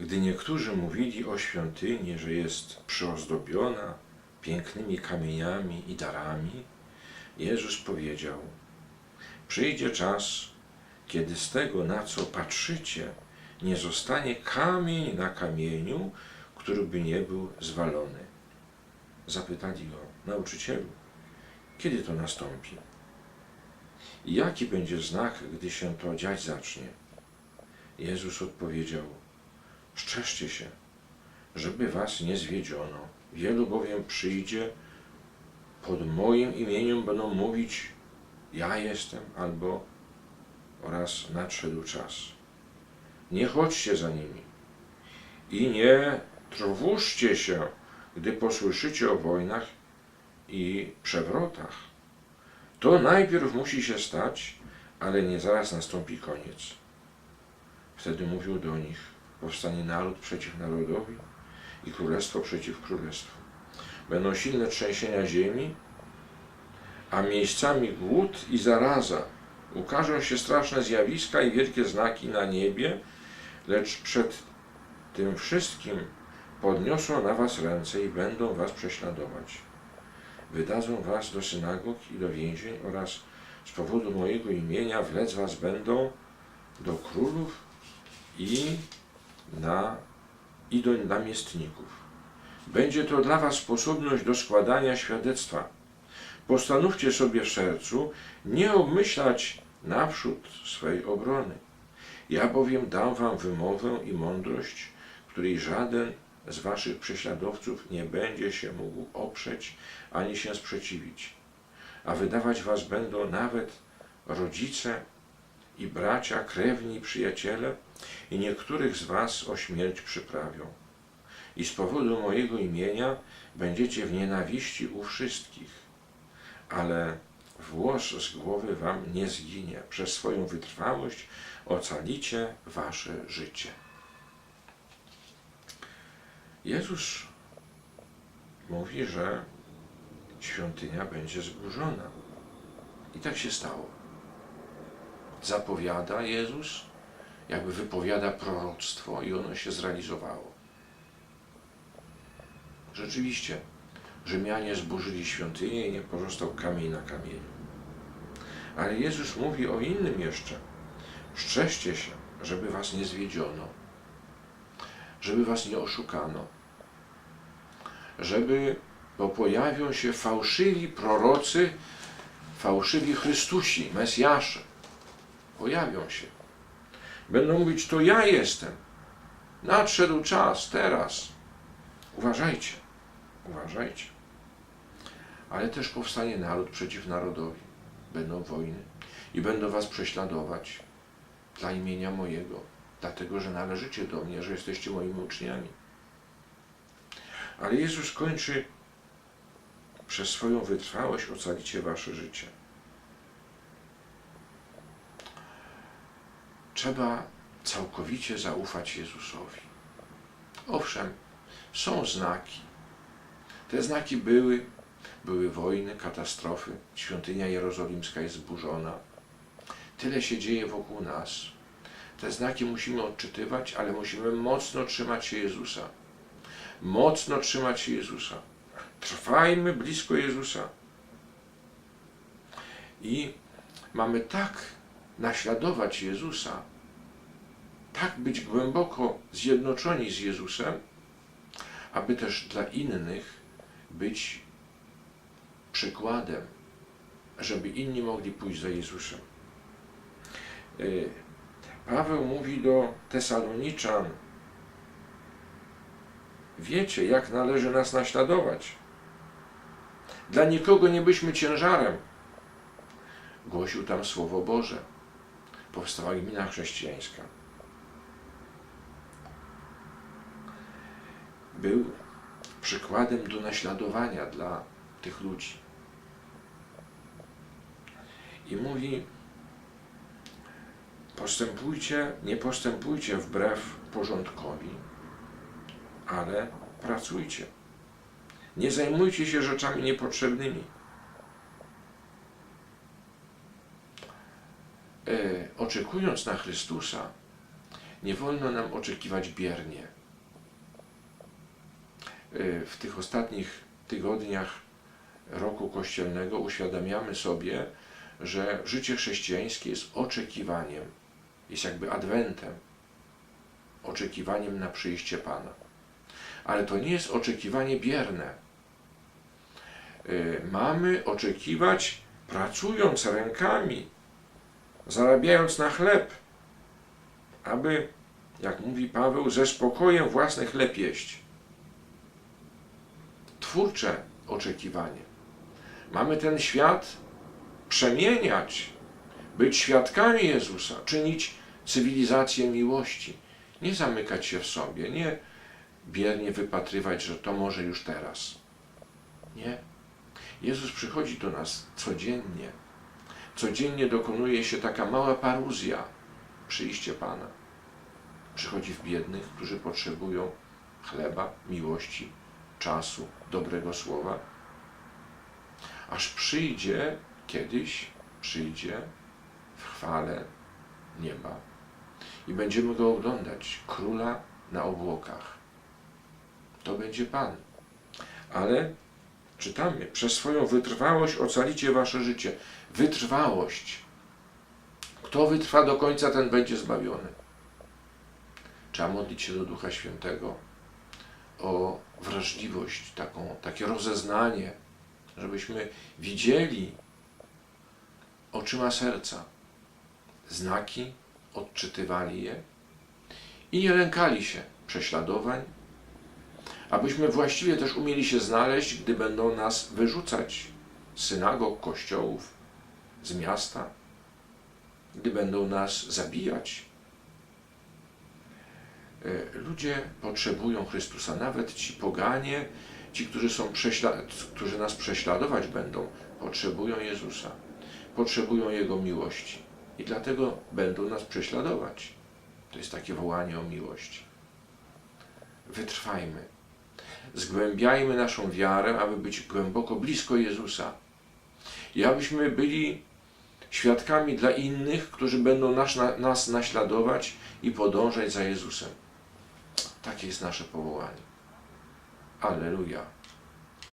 Gdy niektórzy mówili o świątyni, że jest przyozdobiona pięknymi kamieniami i darami, Jezus powiedział: Przyjdzie czas, kiedy z tego, na co patrzycie, nie zostanie kamień na kamieniu, który by nie był zwalony. Zapytali go, nauczycielu, kiedy to nastąpi? I jaki będzie znak, gdy się to dziać zacznie? Jezus odpowiedział: Szczęście się, żeby was nie zwiedziono. Wielu bowiem przyjdzie pod moim imieniem, będą mówić: Ja jestem, albo oraz nadszedł czas. Nie chodźcie za nimi i nie trwóżcie się, gdy posłyszycie o wojnach i przewrotach. To najpierw musi się stać, ale nie zaraz nastąpi koniec. Wtedy mówił do nich: Powstanie naród przeciw narodowi i królestwo przeciw królestwu. Będą silne trzęsienia ziemi, a miejscami głód i zaraza. Ukażą się straszne zjawiska i wielkie znaki na niebie, lecz przed tym wszystkim podniosą na was ręce i będą was prześladować. Wydadzą was do synagog i do więzień oraz z powodu mojego imienia wlec was będą do królów i na, i do namiestników. Będzie to dla was sposobność do składania świadectwa. Postanówcie sobie w sercu nie obmyślać naprzód swej obrony. Ja bowiem dam wam wymowę i mądrość, której żaden z waszych prześladowców nie będzie się mógł oprzeć ani się sprzeciwić. A wydawać was będą nawet rodzice i bracia, krewni przyjaciele, i niektórych z was o śmierć przyprawią. I z powodu mojego imienia będziecie w nienawiści u wszystkich, ale włos z głowy wam nie zginie. Przez swoją wytrwałość ocalicie wasze życie. Jezus mówi, że świątynia będzie zburzona. I tak się stało. Zapowiada Jezus, jakby wypowiada proroctwo i ono się zrealizowało. Rzeczywiście, Rzymianie zburzyli świątynię i nie pozostał kamień na kamieniu. Ale Jezus mówi o innym jeszcze. Szczęście się, żeby was nie zwiedziono, żeby was nie oszukano, żeby, bo pojawią się fałszywi prorocy, fałszywi Chrystusi, Mesjasze. Pojawią się. Będą mówić, to ja jestem. Nadszedł czas, teraz. Uważajcie, uważajcie. Ale też powstanie naród przeciw narodowi. Będą wojny i będą was prześladować dla imienia mojego, dlatego że należycie do mnie, że jesteście moimi uczniami. Ale Jezus kończy przez swoją wytrwałość ocalicie wasze życie. Trzeba całkowicie zaufać Jezusowi. Owszem, są znaki. Te znaki były, były wojny, katastrofy, świątynia jerozolimska jest zburzona. Tyle się dzieje wokół nas. Te znaki musimy odczytywać, ale musimy mocno trzymać się Jezusa. Mocno trzymać się Jezusa. Trwajmy blisko Jezusa. I mamy tak naśladować Jezusa, tak być głęboko zjednoczeni z Jezusem, aby też dla innych być przykładem, żeby inni mogli pójść za Jezusem. Y, Paweł mówi do Tesaloniczan: Wiecie, jak należy nas naśladować. Dla nikogo nie byśmy ciężarem. Głosił tam Słowo Boże. Powstała gmina chrześcijańska. Był przykładem do naśladowania dla tych ludzi. I mówi: Postępujcie, nie postępujcie wbrew porządkowi, ale pracujcie. Nie zajmujcie się rzeczami niepotrzebnymi. Oczekując na Chrystusa, Nie wolno nam oczekiwać biernie. Y, W tych ostatnich tygodniach roku kościelnego uświadamiamy sobie, że życie chrześcijańskie jest oczekiwaniem, jest jakby adwentem, oczekiwaniem na przyjście Pana. Ale to nie jest oczekiwanie bierne. Y, Mamy oczekiwać pracując rękami, zarabiając na chleb, aby, jak mówi Paweł, ze spokojem własny chleb jeść. Twórcze oczekiwanie. Mamy ten świat przemieniać, być świadkami Jezusa, czynić cywilizację miłości. Nie zamykać się w sobie, nie biernie wypatrywać, że to może już teraz. Nie. Jezus przychodzi do nas codziennie. Codziennie dokonuje się taka mała paruzja, przyjście Pana. Przychodzi w biednych, którzy potrzebują chleba, miłości, czasu, dobrego słowa. Aż przyjdzie kiedyś, przyjdzie w chwale nieba i będziemy go oglądać, króla na obłokach. To będzie Pan. Ale czytamy, przez swoją wytrwałość ocalicie wasze życie. Wytrwałość. Kto wytrwa do końca, ten będzie zbawiony. Trzeba modlić się do Ducha Świętego o wrażliwość, taką, takie rozeznanie, żebyśmy widzieli oczyma serca znaki, odczytywali je i nie lękali się prześladowań, abyśmy właściwie też umieli się znaleźć, gdy będą nas wyrzucać z synagog, kościołów, z miasta, gdy będą nas zabijać. E, Ludzie potrzebują Chrystusa, nawet ci poganie, ci, którzy, są którzy nas prześladować będą, potrzebują Jezusa, potrzebują Jego miłości i dlatego będą nas prześladować. To jest takie wołanie o miłość. Wytrwajmy. Zgłębiajmy naszą wiarę, aby być głęboko blisko Jezusa. I abyśmy byli świadkami dla innych, którzy będą nas, nas naśladować i podążać za Jezusem. Takie jest nasze powołanie. Alleluja.